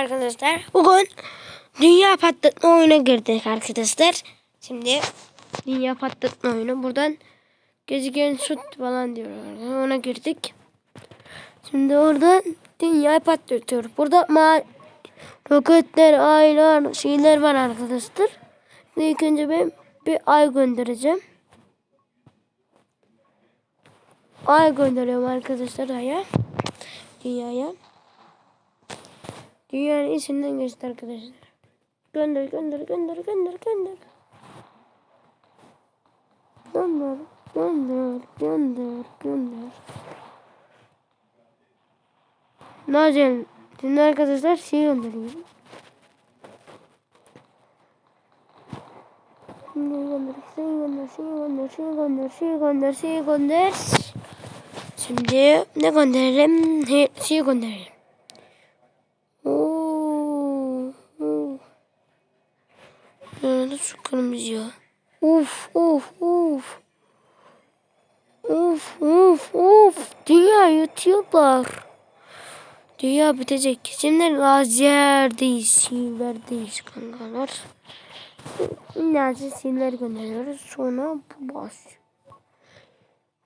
arkadaşlar. Bugün dünya patlatma oyuna girdik arkadaşlar. Şimdi dünya patlatma oyunu. Buradan gezegen şut falan diyorlar. Ona girdik. Şimdi oradan dünyayı patlatıyor. Burada ma roketler, aylar, şeyler var arkadaşlar. Şimdi ilk önce ben bir ay göndereceğim. Ay gönderiyorum arkadaşlar aya. Dünyaya. Dünyanın içinden geçti arkadaşlar. Gönder gönder gönder gönder gönder. Gönder gönder gönder gönder. Nazel. Şimdi arkadaşlar şey gönderiyorum. Şimdi gönder, şey gönder, şey gönder, şey gönder, şey gönder, şey gönder. Şimdi ne gönderelim? Şey gönderelim. Şu kırmızı ya? Uf uf uf. Uf uf uf. Dünya yutuyorlar. Dünya bitecek. Şimdi lazerdeyiz. Silverdeyiz kankalar. Lazer silver gönderiyoruz. Sonra bu basıyor.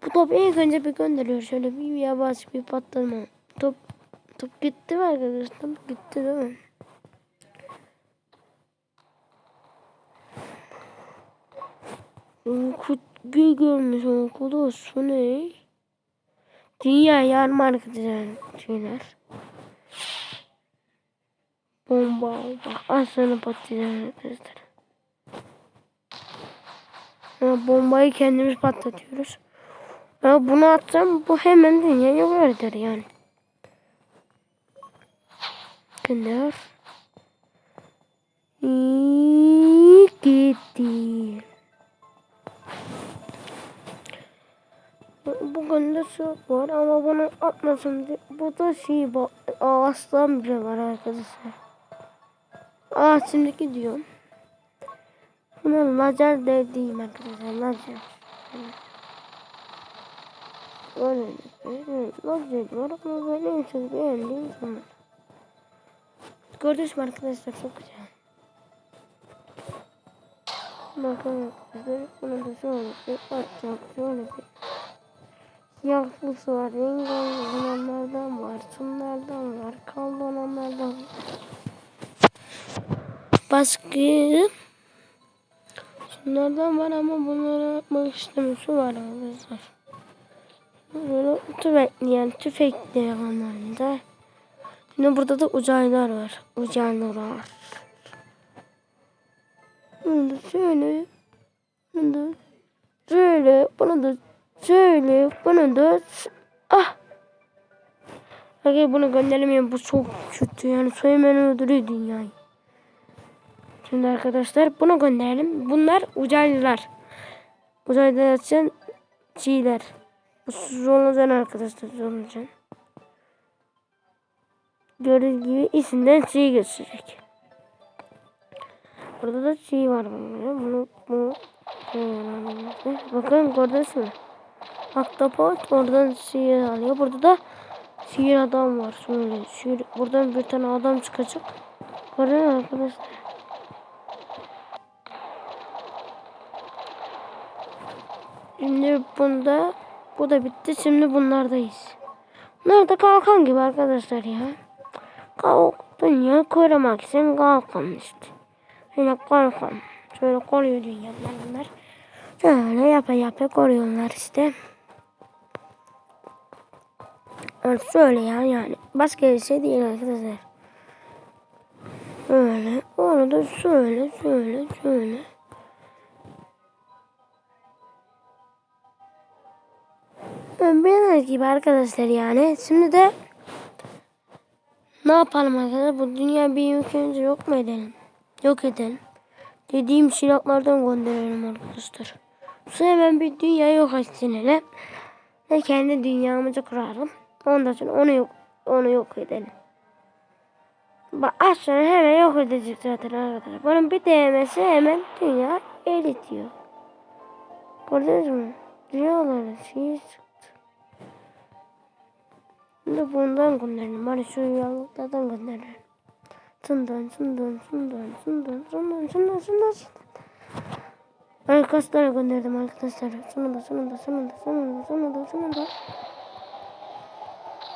Bu top ilk önce bir gönderiyor. Şöyle bir yavaş bir patlama. Top top gitti mi arkadaşlar? Top gitti değil mi? Kutlu görmüş okulu su ne? Dünya yarma arkadaşlar şeyler. Bomba bak aslanı patlayacak arkadaşlar. Ha, bombayı kendimiz patlatıyoruz. Ya bunu atsam bu hemen dünyayı eder yani. Gönder. İyi gitti. De su var ama bunu atmasam diye. Bu da şey aslan bile var arkadaşlar. Aa şimdi gidiyorum. Buna lazer dediğim arkadaşlar lazer. Öyle lazer var ama böyle en çok beğendiğim zaman. Gördünüz mü arkadaşlar çok güzel. Bakın arkadaşlar bunu da şöyle bir atacağım şöyle bir. Siyahlısı var, rengarenk olanlardan var, şunlardan var, kaldı olanlardan var. Başka şunlardan var ama bunları atmak istemiyorsun var arkadaşlar. Böyle tüfekleyen, tüfekleyen onlarda. Yine burada da uzaylılar var. Uzaylılar. Bunu da şöyle. Bunu da şöyle. Bunu da şöyle. Bunu da ah. Hayır bunu gönderemiyorum. Bu çok kötü. Yani hemen öldürüyor dünyayı. Şimdi arkadaşlar bunu gönderelim. Bunlar uzaylılar. Uzayda yatsan çiğler. Bu zorlacan arkadaşlar zorlacan. Gördüğünüz gibi isimden çiğ gösterecek. Burada da çiğ var. Bunu, bunu, bunu. Bakın gördünüz mü? Aktapot oradan sihir alıyor. Burada da sihir adam var. Şöyle sihir. Buradan bir tane adam çıkacak. Görüyor arkadaşlar? Şimdi bunda bu da bitti. Şimdi bunlardayız. Bunlar da kalkan gibi arkadaşlar ya. Kalk, dünya korumak için kalkan işte. Yine kalkan. Şöyle koruyor dünyalar bunlar. Şöyle yapa yapa koruyorlar işte. Yani şöyle ya yani. Başka bir şey değil arkadaşlar. Öyle. Onu da şöyle şöyle şöyle. Bildiğiniz gibi arkadaşlar yani. Şimdi de ne yapalım arkadaşlar? Bu dünya bir önce yok mu edelim? Yok edelim. Dediğim silahlardan gönderelim arkadaşlar. Sonra hemen bir dünya yok etsin hele. Ve kendi dünyamızı kuralım. Ondan sonra onu yok, onu yok edelim. Bak sonra hemen yok edecek zaten arkadaşlar. Bunun bir değmesi hemen dünya eritiyor. Gördünüz mü? Dünyaların şeyi Şimdi bundan gönderelim. Hani şu yanlıklardan gönderelim. Şundan, şundan, şundan, şundan, şundan, şundan, şundan. Arkadaşlara gönderdim arkadaşlar. Sonunda, sonunda, sonunda, sonunda, sonunda, sonunda.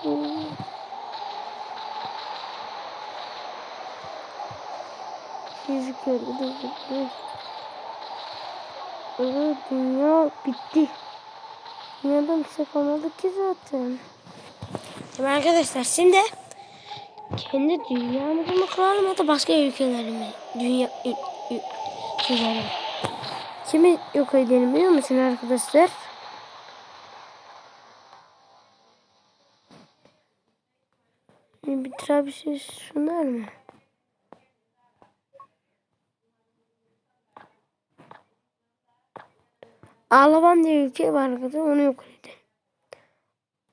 Dur, dur, dur. Evet, dünya bitti. Dünyadan bir şey kalmadı ki zaten. Tamam arkadaşlar şimdi kendi dünyamızı mı kuralım ya da başka ülkeleri mi? Dünya ü- ü- ülkeleri. Kimi yok edelim biliyor musun arkadaşlar? Bir Travis şunlar mı? Alavan diye ülke var arkadaşlar onu yok edelim.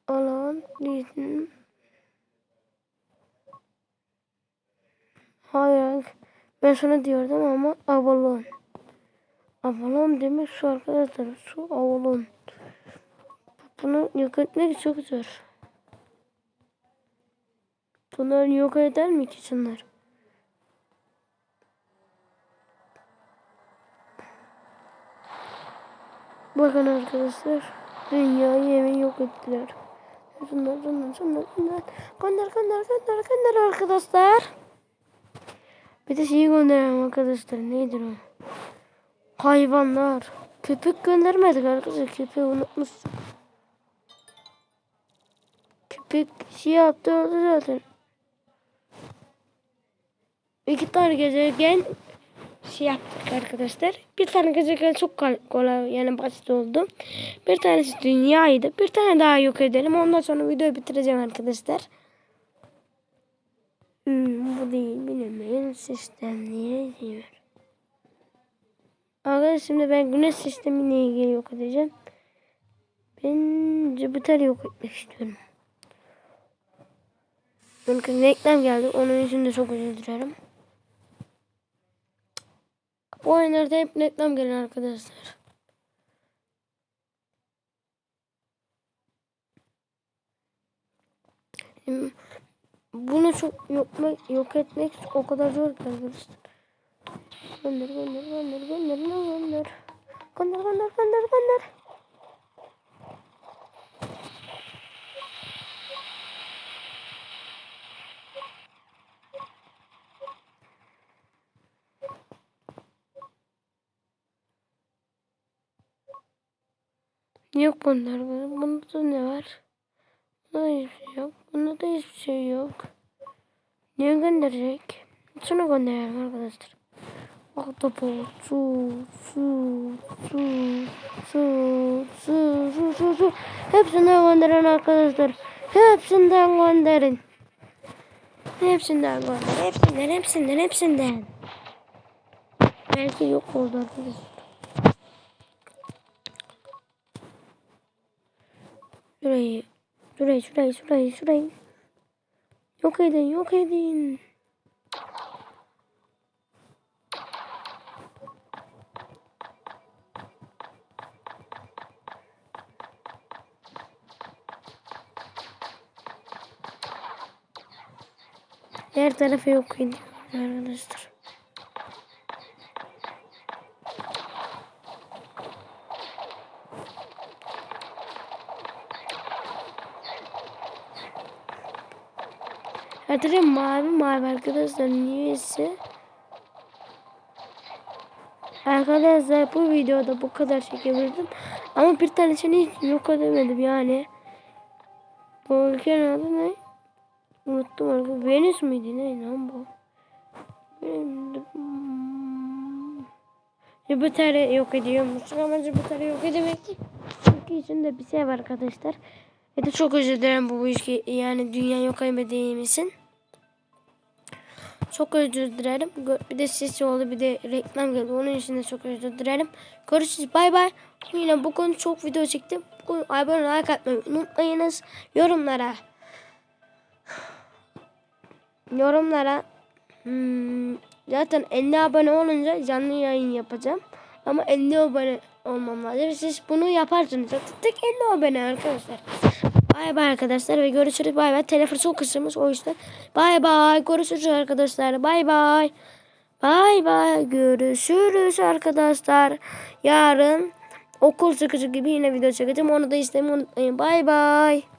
Alavan diyelim. Hayır. Ben sana diyordum ama Avalon. Avalon demek su arkadaşlar. Su Avalon. Bunu yok etmek çok zor. Bunları yok eder mi ki? Bakın arkadaşlar. Dünyayı hemen yok ettiler. Şunlar, şunlar, şunlar, şunlar. Gönder, gönder, gönder, gönder arkadaşlar. Bir de şeyi gönderelim arkadaşlar. Neydir o? Hayvanlar. Köpek göndermedik arkadaşlar. Köpeği unutmuşsun. Köpek şey yaptı orada zaten. İki tane gezegen şey yaptık arkadaşlar. Bir tane gezegen çok kol- kolay yani basit oldu. Bir tanesi dünyaydı. Bir tane daha yok edelim. Ondan sonra videoyu bitireceğim arkadaşlar. Hmm, bu değil bilinmeyen sistemleri diyor. Arkadaşlar şimdi ben güneş sistemiyle ilgili yok edeceğim. Ben Jüpiter'i yok etmek istiyorum. Çünkü reklam geldi. Onun için de çok özür dilerim. Bu oyunlarda hep reklam gelir arkadaşlar. Şimdi Bunu çok yok, yok etmek o kadar zor ki arkadaşlar. Gönder gönder gönder gönder gönder. Gönder gönder gönder gönder. Yok bunlar. Bunda da ne var? Bunda da hiçbir şey yok. Bunda da hiçbir şey yok. Niye gönderecek? Şunu gönderelim arkadaşlar. Ahtapot. Su. Su. Su. Su. Su. Su. Su. su. Hepsinden gönderin arkadaşlar. Hepsinden gönderin. Hepsinden gönderin. Hepsinden. Hepsinden. Hepsinden. Belki yok oldu arkadaşlar. Şurayı, şurayı, şurayı, şurayı, şurayı. Yok edin, yok edin. Her tarafı yok edin arkadaşlar. Tarafı mavi mavi arkadaşlar. Niyeyse. Arkadaşlar bu videoda bu kadar çekebildim. Ama bir tanesini hiç yok edemedim yani. Bu ülkenin adı ne? Unuttum arkadaşlar. Venüs müydü ne lan bu? Hmm. Jüpiter'i yok ediyormuşsun ama Jüpiter'i yok edemek Çünkü içinde bir şey var arkadaşlar. Ve de çok özür dilerim bu ülke yani dünya yok etmediğim için. Çok özür dilerim. Bir de ses oldu bir de reklam geldi. Onun için de çok özür dilerim. Görüşürüz. Bay bay. Yine bugün çok video çektim. Bugün abone like atmayı unutmayınız. Yorumlara yorumlara hmm, zaten 50 abone olunca canlı yayın yapacağım. Ama 50 abone olmam lazım. Siz bunu yaparsınız. Zaten tek 50 abone arkadaşlar. Bay bay arkadaşlar ve görüşürüz. Bay bay. Telefon çok kısılmış o yüzden. Bay bay. Görüşürüz arkadaşlar. Bay bay. Bay bay. Görüşürüz arkadaşlar. Yarın okul çıkışı gibi yine video çekeceğim. Onu da unutmayın. Bay bay.